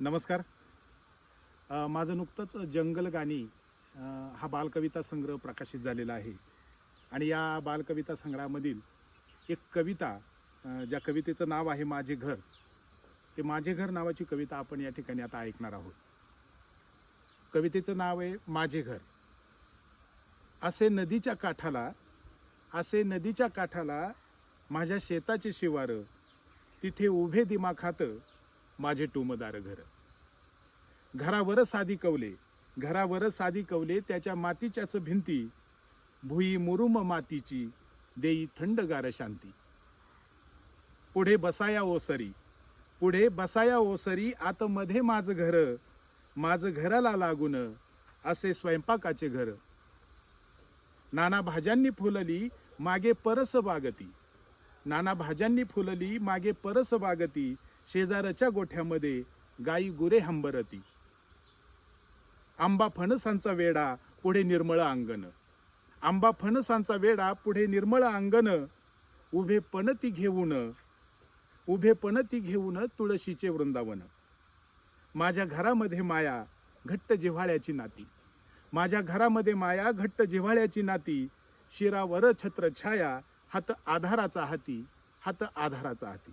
नमस्कार. माझं नुकतंच जंगल गाणी हा बालकविता संग्रह प्रकाशित झालेला आहे. आणि या बालकविता संग्रहामधील एक कविता ज्या कवितेचं नाव आहे माझे घर ते माझे घर नावाची कविता आपण या ठिकाणी आता ऐकणार आहोत. कवितेचं नाव आहे माझे घर. असे नदीच्या काठाला असे नदीच्या काठाला माझ्या शेताचे शिवार तिथे उभे दिमाखात माझे टुमदार घर. घरावर साधी कवले घरावर साधी कवले त्याच्या मातीच्याच भिंती भुई मुरुम मातीची देई थंडगार शांती. पुढे बसाया ओसरी पुढे बसाया ओसरी आतमध्ये माझं घर माझं घराला लागून असे स्वयंपाकाचे घर. नाना भाज्यांनी फुलली मागे परस बागती. नाना भाज्यांनी फुलली मागे परस बागती. शेजाराच्या गोठ्यामध्ये गाई गुरे हंबरती. आंबा फणसांचा वेडा पुढे निर्मळ अंगण. आंबा फणसांचा वेडा पुढे निर्मळ अंगण. उभे पणती घेऊन उभे पणती घेऊन तुळशीचे वृंदावन. माझ्या घरामध्ये माया घट्ट जिव्हाळ्याची नाती. माझ्या घरामध्ये माया घट्ट जिव्हाळ्याची नाती. शिरावर छत्र छाया हात आधाराचा हाती हात आधाराचा हाती.